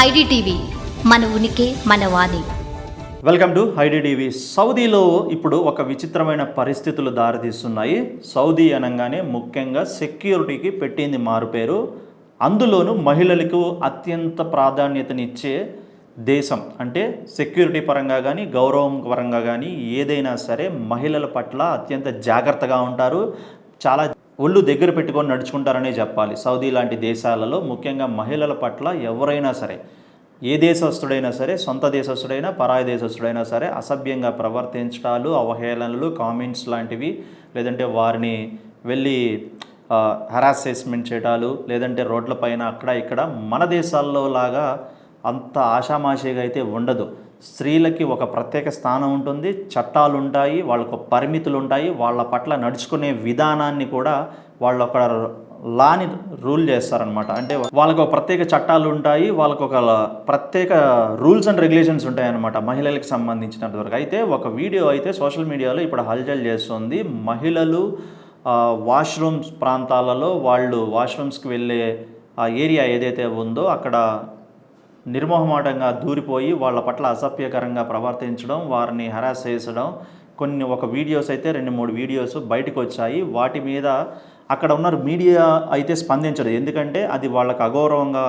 IDTV మన ఉనికి మన వాణి. Welcome to IDTV. సౌదీలో ఇప్పుడు ఒక విచిత్రమైన పరిస్థితులు దారితీస్తున్నాయి. సౌదీ అనగానే ముఖ్యంగా సెక్యూరిటీకి పెట్టింది మారుపేరు. అందులోనూ మహిళలకు అత్యంత ప్రాధాన్యతనిచ్చే దేశం. అంటే సెక్యూరిటీ పరంగా కానీ గౌరవం పరంగా కానీ ఏదైనా సరే మహిళల పట్ల అత్యంత జాగ్రత్తగా ఉంటారు. చాలా ఒళ్ళు దగ్గర పెట్టుకొని నడుచుకుంటారనే చెప్పాలి. సౌదీ లాంటి దేశాలలో ముఖ్యంగా మహిళల పట్ల ఎవరైనా సరే ఏ దేశస్తుడైనా సరే సొంత దేశస్తుడైనా పరాయి దేశస్తుడైనా సరే అసభ్యంగా ప్రవర్తించడాలు అవహేళనలు కామెంట్స్ లాంటివి లేదంటే వారిని వెళ్ళి హరాసెస్మెంట్ చేయడాలు లేదంటే రోడ్లపైన అక్కడ ఇక్కడ మన దేశాల్లో లాగా అంత ఆషామాషిగా అయితే ఉండదు. స్త్రీలకి ఒక ప్రత్యేక స్థానం ఉంటుంది చట్టాలు ఉంటాయి వాళ్ళకు పరిమితులు ఉంటాయి వాళ్ళ పట్ల నడుచుకునే విధానాన్ని కూడా వాళ్ళు ఒక లాని రూల్ చేస్తారనమాట అంటే వాళ్ళకు ఒక ప్రత్యేక చట్టాలు ఉంటాయి వాళ్ళకు ఒక ప్రత్యేక రూల్స్ అండ్ రెగ్యులేషన్స్ ఉంటాయి అనమాట మహిళలకు సంబంధించినంత వరకు. అయితే ఒక వీడియో అయితే సోషల్ మీడియాలో ఇప్పుడు హల్చల్ చేస్తుంది. మహిళలు వాష్రూమ్స్ ప్రాంతాలలో వాళ్ళు వాష్రూమ్స్కి వెళ్ళే ఆ ఏరియా ఏదైతే ఉందో అక్కడ నిర్మోహమాటంగా దూరిపోయి వాళ్ళ పట్ల అసభ్యకరంగా ప్రవర్తించడం వారిని హరాస్ చేసడం. కొన్ని ఒక వీడియోస్ అయితే రెండు మూడు వీడియోస్ బయటకు వచ్చాయి. వాటి మీద అక్కడ ఉన్న మీడియా అయితే స్పందించదు. ఎందుకంటే అది వాళ్ళకి అగౌరవంగా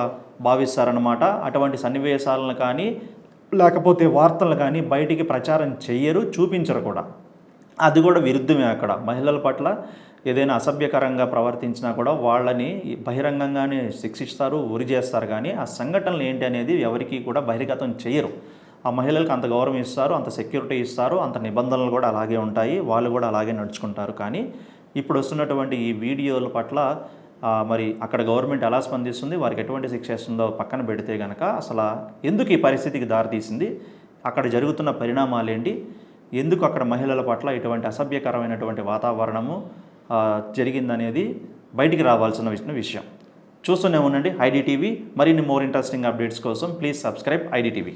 భావిస్తారనమాట అటువంటి సన్నివేశాలను కానీ లేకపోతే వార్తలు కానీ బయటికి ప్రచారం చెయ్యరు చూపించరు కూడా. అది కూడా విరుద్ధమే అక్కడ. మహిళల పట్ల ఏదైనా అసభ్యకరంగా ప్రవర్తించినా కూడా వాళ్ళని బహిరంగంగానే శిక్షిస్తారు ఉరి చేస్తారు. కానీ ఆ సంఘటనలు ఏంటి అనేది ఎవరికి కూడా బహిర్గతం చేయరు. ఆ మహిళలకు అంత గౌరవం ఇస్తారు అంత సెక్యూరిటీ ఇస్తారు అంత నిబంధనలు కూడా అలాగే ఉంటాయి. వాళ్ళు కూడా అలాగే నడుచుకుంటారు. కానీ ఇప్పుడు వస్తున్నటువంటి ఈ వీడియోల పట్ల మరి అక్కడ గవర్నమెంట్ ఎలా స్పందిస్తుంది వారికి ఎటువంటి శిక్ష ఇస్తుందో పక్కన పెడితే కనుక అసలు ఎందుకు ఈ పరిస్థితికి దారితీసింది అక్కడ జరుగుతున్న పరిణామాలు ఏంటి ఎందుకు అక్కడ మహిళల పట్ల ఇటువంటి అసభ్యకరమైనటువంటి వాతావరణము జరిగిందనేది బయటికి రావాల్సిన విషయం విషయం. చూస్తూనే ఉండండి ఐడి టీవీ. మరిన్ని మోర్ ఇంట్రెస్టింగ్ అప్డేట్స్ కోసం ప్లీజ్ సబ్స్క్రైబ్ ఐడి టీవీ.